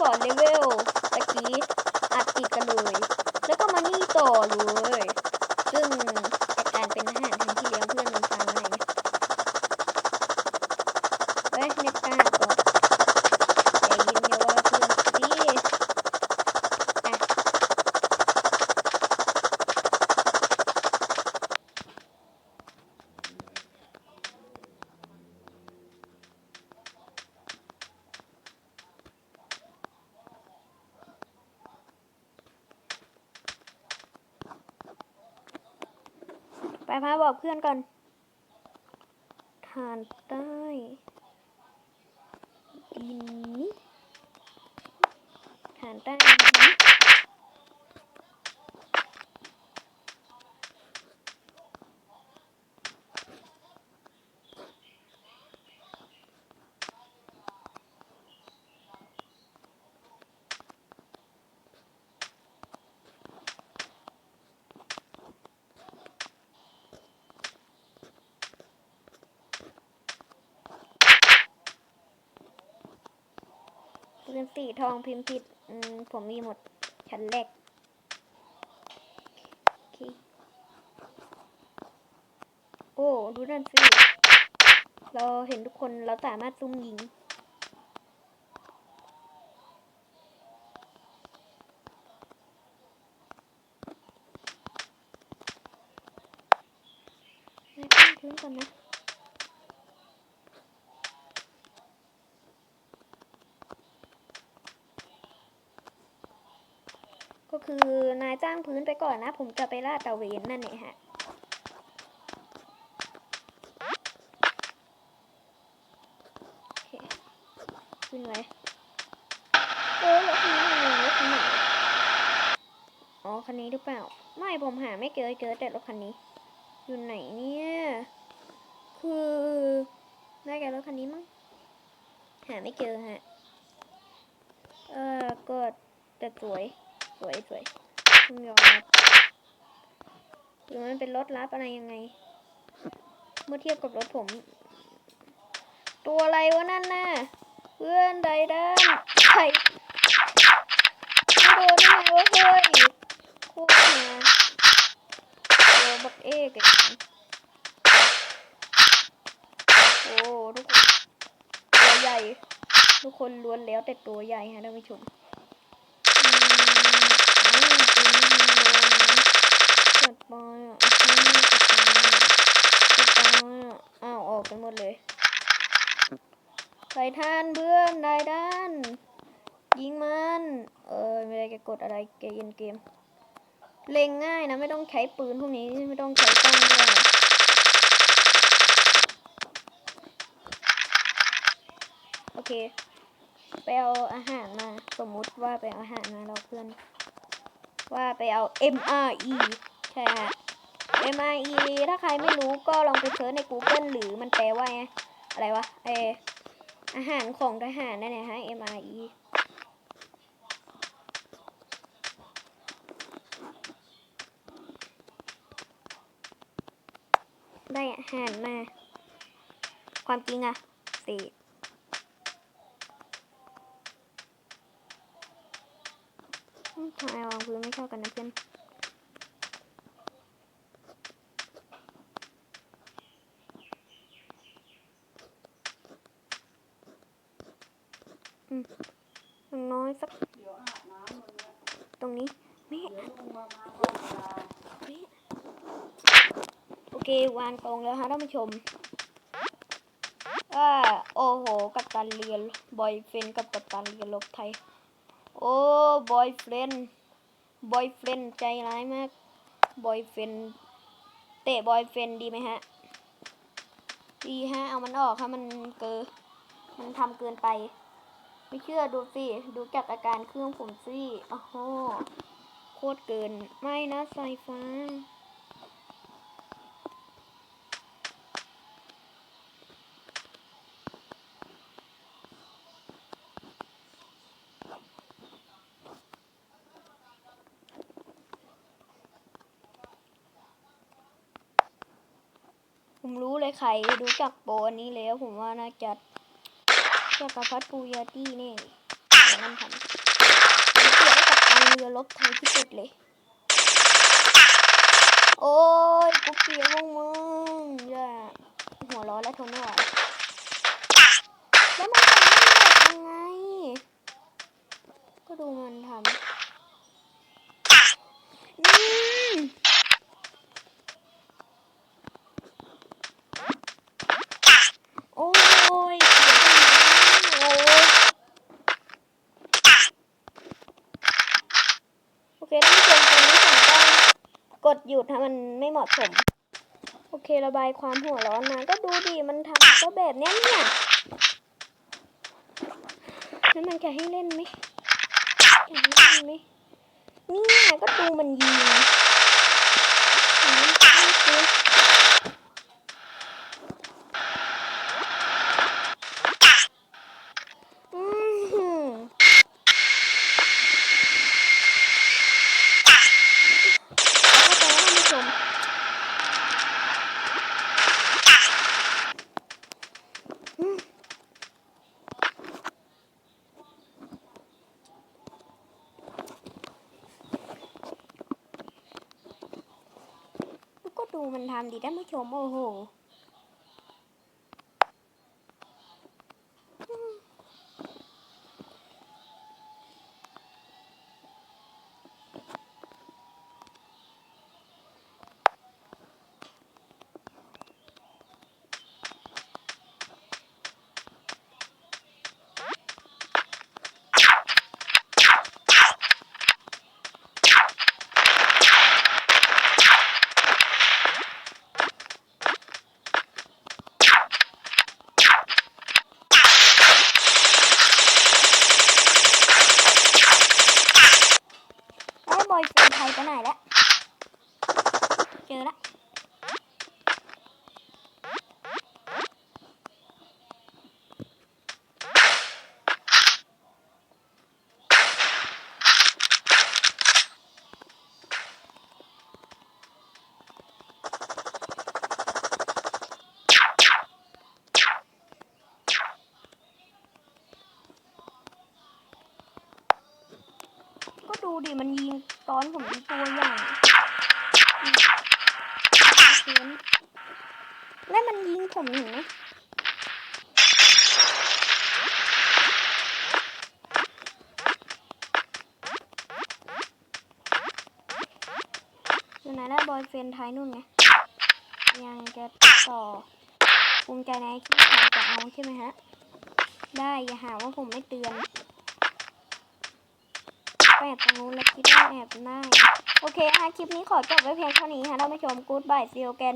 ก่อนเลเวลตะกี้อัดติดกันเลย แล้วก็มานี่ต่อเลย ซึ่งจากการเป็นทหารครั้งที่แล้วเพื่อนมันฟังอะไรเนี่ยเฮ้ยเน็ตกล้าก่อนใจเย็นเดี๋ยวว่าเพื่อนสิอะ ไป พาบอกเพื่อนก่อนทานใต้ดินนี้ทานใต้ดินนี้ ปืนสีทองพิมพ์ผิดผมมีหมดชั้นแรกโอเคโอ้ดูนั่นสิเราเห็นทุกคนเราสามารถซุ่มยิงไม่ต้องทิ้งก่อนนะ คือนายจ้างพื้นไปก่อนนะ ผมจะไปลาดตะเวนนั่นเองฮะโอเคขึ้นไว้เออรถคันนี้มันรถคันไหนอ๋อคันนี้หรือเปล่า ไม่ผมหาไม่เจอเจอแต่รถคันนี้ อยู่ไหนเนี่ย คือได้แก่รถคันนี้มั้งหาไม่เจอฮะ เออก็แต่สวย สวยสวยต้องยอมรับหรือมันเป็นรถลับอะไรยังไง เมื่อเทียบกับรถผม ตัวอะไรวะนั่นน่ะเพื่อนใดด้านใครโดนได้ไงวะเฮ้ยโคตรมาตัวบักเอกอย่างนี้โอ้ทุกคนตัวใหญ่ ทุกคนล้วนแล้วแต่ตัวใหญ่ฮะท่านผู้ชม จัดไปอะอืมจัดไปอะอะอ้าวออกกันหมดเลยใส่ท่านเพื่อนได้ด้าน ยิงมัน เออไม่ได้แกกดอะไรแกเย็นเกม เล็งง่ายนะ ไม่ต้องใช้ปืนพวกนี้ไม่ต้องใช้กล้องด้วยโอเค ไปเอาอาหารมาสมมุติว่าไปเอาอาหารมาเราเพื่อน ว่าไปเอา MRE ใช่ฮะ MRE ถ้าใครไม่รู้ก็ลองไปเซิร์ชใน Google หรือมันแปลว่าไงอะไรวะเอออาหารของทหารนั่นแหละฮะ MRE ได้อาหารมา ความจริงอะสี่ทำไมวางพื้นไม่เข้ากันนะเพื่อน อย่างน้อยสักตรงนี้แม่แม่โอเควางตรงแล้วฮะท่านผู้ชมอ่าโอ้โห กับตันเรียนบอยเฟนกับกัปตันเรียนลบไทย โอ้บอยเฟนบอยเฟนใจร้ายมากบอยเฟนเตะบอยเฟนดีไหมฮะ ดีฮะ เอามันออกค่ะมันเกินมันทำเกินไป ไม่เชื่อดูสิ ดูจากอาการเครื่องผมสิโอ้โหโคตรเกิน ไม่นะสายฟ้า ผมรู้เลยใครรู้จักโปรอันนี้แล้วผมว่าน่าจะ จักรพัดปูยาตี้นี่งั้นทำมันเกี่ยวกับการเรือลบไทยที่สุดเลย โอ้ยกูเกลียดพวกมึงอย่าหัวร้อนและทนไม่ไหวแล้วมันทำไม่หมดยังไง ก็ดูมันทำอืมโอ้ยเกลียดจังเลยโอ้ยโอ เคท่านผู้ชมตอนนี้ผมต้องกดหยุดถ้ามันไม่เหมาะสม โอเคระบายความหัวร้อนมาก็ดูดิมันทำก็แบบเนี้ยเนี่ยแล้วมันจะให้เล่นไหมจะให้เล่นไหมเนี่ยก็ดูมันยิงเห็นไหมดูอือหือเอาเข้าไปแล้วท่านผู้ชม ก็ ดูมันทำดิท่านผู้ชมโอ้โห ไอ้บอยเฟรนด์ไทยไปไหนแล้ว เจอละก็ดูดิมันยิงตอนผมมีตัวอย่ เขียนแล้วมันยิงผมเห็นไหมอยู่ไหนแล้วบอยเฟรนด์ไทยนู่นไง ยังจะต่อภูมิใจในที่ใครจะเอาใช่ไหมฮะ ได้อย่าหาว่าผมไม่เตือนแอบตรงนู้นแล้วคิดว่าแอบได้ โอเคนะคะคลิปนี้ขอจบไว้เพียงเท่านี้ค่ะท่านผู้ชมกู๊ดบายซีโอแกน